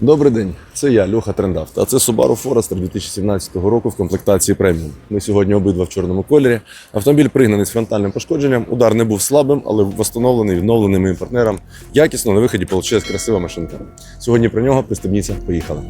Добрий день, це я, Льоха Трендафт. А це Subaru Forester 2017 року в комплектації преміум. Ми сьогодні обидва в чорному кольорі. Автомобіль пригнаний з фронтальним пошкодженням. Удар не був слабим, але встановлений, відновлений моїм партнером. Якісно на виході вийшла красива машинка. Сьогодні про нього пристебніться. Поїхали.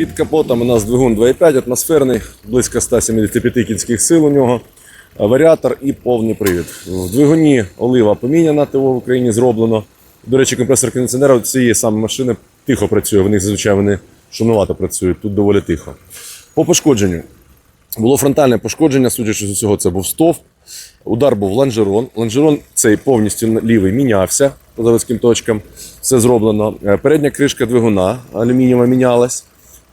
Під капотом у нас двигун 2,5 атмосферний, близько 175 кінських сил у нього, варіатор і повний привід. В двигуні олива поміняна, ТО в Україні зроблено. До речі, компресор кондиціонера цієї саме машини тихо працює. В них зазвичай вони шумновато працюють, тут доволі тихо. По пошкодженню. Було фронтальне пошкодження, судячи з усього, це був стовп. Удар був в лонжерон. Лонжерон цей повністю лівий мінявся по заводським точкам. Все зроблено. Е, Передня кришка двигуна алюмінієва мінялась.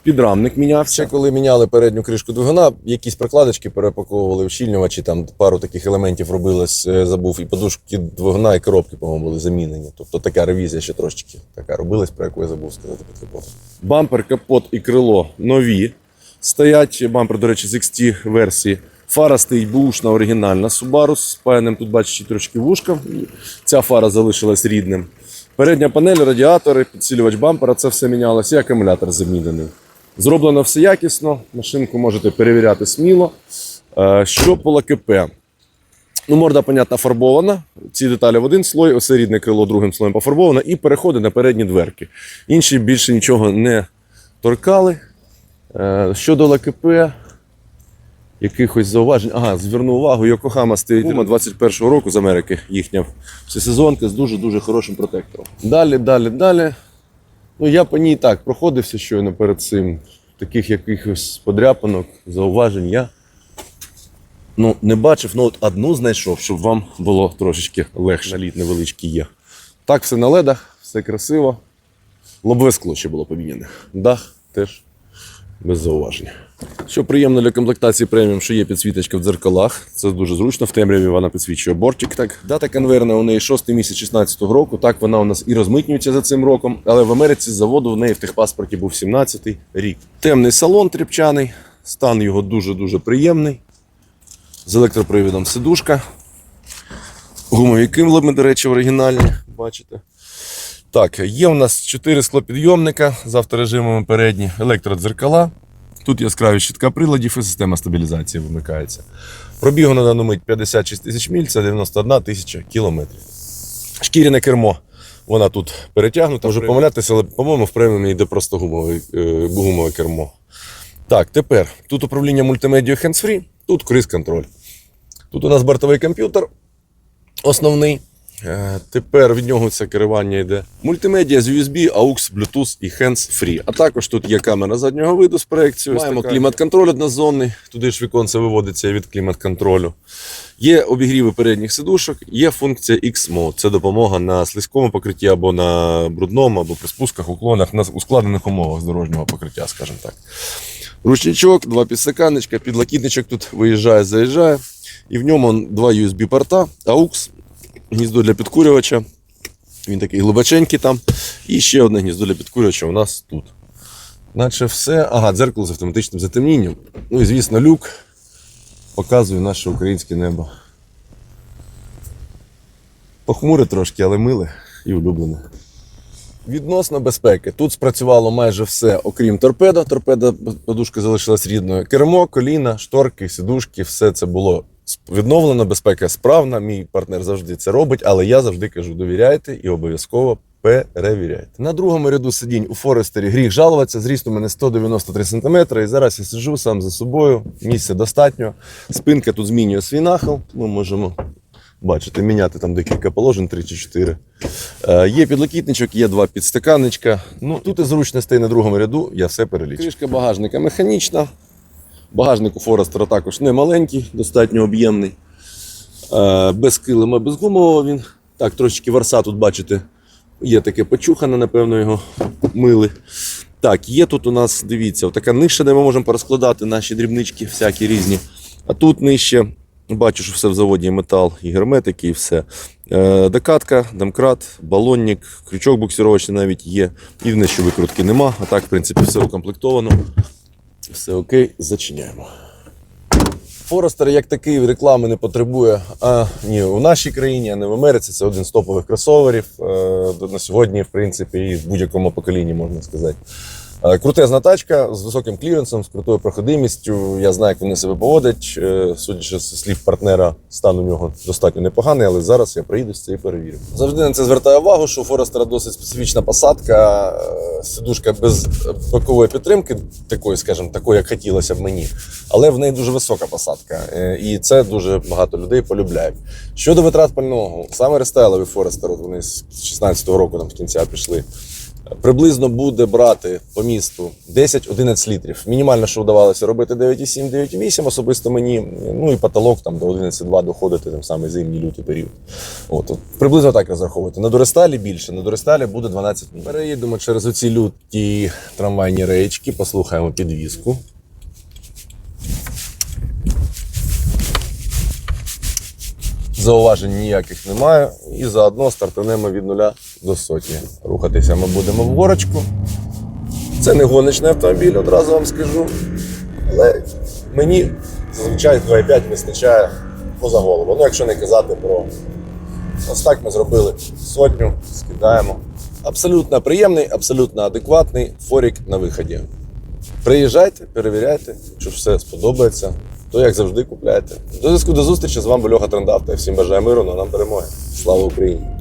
Підрамник мінявся. Коли міняли передню кришку двигуна, якісь прокладочки перепаковували ущільнювачі, там пару таких елементів робилось, е, забув, і подушки двигуна, і коробки, по-моєму, були замінені. Тобто така ревізія ще трошечки така робилась, про яку я забув сказати під капотом. Бампер, капот і крило нові. Стоять бампер, до речі, з XT версії. Фара стоїть бушна, оригінальна Subaru з спаяним тут бачите трошки вушка. Ця фара залишилась рідним. Передня панель, радіатори, підсилювач бампера, це все мінялося, і акумулятор замінений. Зроблено все якісно, машинку можете перевіряти сміло. Е, Що по ЛКП? Ну, морда, понятно, фарбована. Ці деталі в один слой, ось рідне крило другим слоєм пофарбовано, і переходи на передні дверки. Інші більше нічого не торкали. Е, Щодо ЛКП, якихось зауважень. Ага, зверну увагу, Йокохама стоїть 21-го року з Америки, їхня всесезонка з дуже-дуже хорошим протектором. Далі, далі, далі. Ну, я по ній так проходився щойно перед цим. Таких якихось подряпанок, зауважень я ну, не бачив, ну от одну знайшов, щоб вам було трошечки легше. Наліт невеличкий є. Так, все на ледах, все красиво. Лобове скло ще було поміняне. Дах теж без зауважень. Що приємно для комплектації преміум, що є підсвіточка в дзеркалах. Це дуже зручно. В темряві вона підсвічує бортик. Так. Дата конверна у неї 6 місяць 16 року. Так вона у нас і розмитнюється за цим роком. Але в Америці з заводу в неї в техпаспорті був 17 рік. Темний салон тріпчаний, стан його дуже-дуже приємний. З електропривідом сидушка. Гумові кимлами, до речі, оригінальні. Бачите. Так, є у нас 4 склопідйомника з авторежимами передні, електродзеркала. Тут яскраві щитка приладів і система стабілізації вимикається. Пробігу на дану мить 56 тисяч міль, це 91 тисяча кілометрів. Шкіряне кермо. Вона тут перетягнута, можу помилятися, але, по-моєму, в преміумі йде просто гумове, е, гумове кермо. Так, тепер тут управління мультимедією hands-free, тут круїз-контроль. Тут у нас бортовий комп'ютер основний. Е, Тепер від нього це керування йде. Мультимедіа з USB, AUX, Bluetooth і hands-free. А також тут є камера заднього виду з проекцією. Маємо клімат-контроль однозонний, туди ж віконце виводиться від клімат-контролю. Є обігріви передніх сидушок, є функція X-Mode. Це допомога на слизькому покритті або на брудному, або при спусках, уклонах, на ускладнених умовах з дорожнього покриття, скажімо так. Ручничок, два підсаканничка, підлокітничок тут виїжджає, заїжджає. І в ньому два USB-порта, AUX, гніздо для підкурювача. Він такий глибоченький там. І ще одне гніздо для підкурювача у нас тут. Наче все. Ага, дзеркало з автоматичним затемнінням. Ну і звісно, люк показує наше українське небо. Похмуре трошки, але миле і улюблене. Відносно безпеки. Тут спрацювало майже все, окрім торпеда. Торпеда подушка залишилась рідною. Кермо, коліна, шторки, сідушки, все це було відновлено. Безпека справна. Мій партнер завжди це робить, але я завжди кажу: довіряйте і обов'язково перевіряйте. На другому ряду сидінь у Форестері гріх жалуватися. Зріст у мене 193 см. І зараз я сиджу сам за собою. Місця достатньо. Спинка тут змінює свій нахил. Ми можемо бачите, міняти там декілька положень, 3 чи 4. Е, є підлокітничок, є два підстаканничка. Ну, тут і зручностей на другому ряду, я все перелічу. Кришка багажника механічна. Багажник у Форестера також не маленький, достатньо об'ємний. Е, без килима, без гумового він. Так, трошечки варса тут бачите Є таке почухане, напевно, його мили. Так, є тут у нас, дивіться, така ниша, де ми можемо порозкладати наші дрібнички, всякі різні. А тут нижче, бачу, що все в заводі є метал і герметики, і все. Е, докатка, домкрат, балонник, крючок буксировочний навіть є. Єдине, що викрутки нема. А так, в принципі, все укомплектовано. Все окей, зачиняємо. Форестер як такий реклами не потребує. А ні, у нашій країні, а не в Америці. Це один з топових кросоверів е, на сьогодні, в принципі, і в будь-якому поколінні можна сказати. Е, Крутезна тачка з високим кліренсом, з крутою проходимістю. Я знаю, як вони себе поводять. Е, Судячи з слів партнера, стан у нього достатньо непоганий, але зараз я приїду з і перевірю. Завжди на це звертаю увагу, що у Форестера досить специфічна посадка, е, сидушка без бокової підтримки, такої, скажімо, такої, як хотілося б мені, але в неї дуже висока посадка, і це дуже багато людей полюбляють. Щодо витрат пального, саме рестайлові Форестер, вони з 16-го року там з кінця пішли. Приблизно буде брати по місту 10-11 літрів. Мінімально, що вдавалося робити 9,7, 9,8 особисто мені. Ну і потолок там до 11,2 доходити тим самий зимній лютий період. От, от приблизно так розраховувати. На Доресталі більше, на Доресталі буде 12 міль. Переїдемо через оці люті трамвайні речки, послухаємо підвізку. Зауважень ніяких немає. І заодно стартанемо від нуля до сотні. Рухатися ми будемо в горочку. Це не гоночний автомобіль, одразу вам скажу. Але мені зазвичай 2,5 вистачає поза голову. Ну, якщо не казати про ось так ми зробили сотню, скидаємо. Абсолютно приємний, абсолютно адекватний форік на виході. Приїжджайте, перевіряйте, якщо все сподобається, то як завжди купляйте. До зв'язку до зустрічі з вами Льоха Трендавта. Всім бажаю миру, ну а нам перемоги. Слава Україні!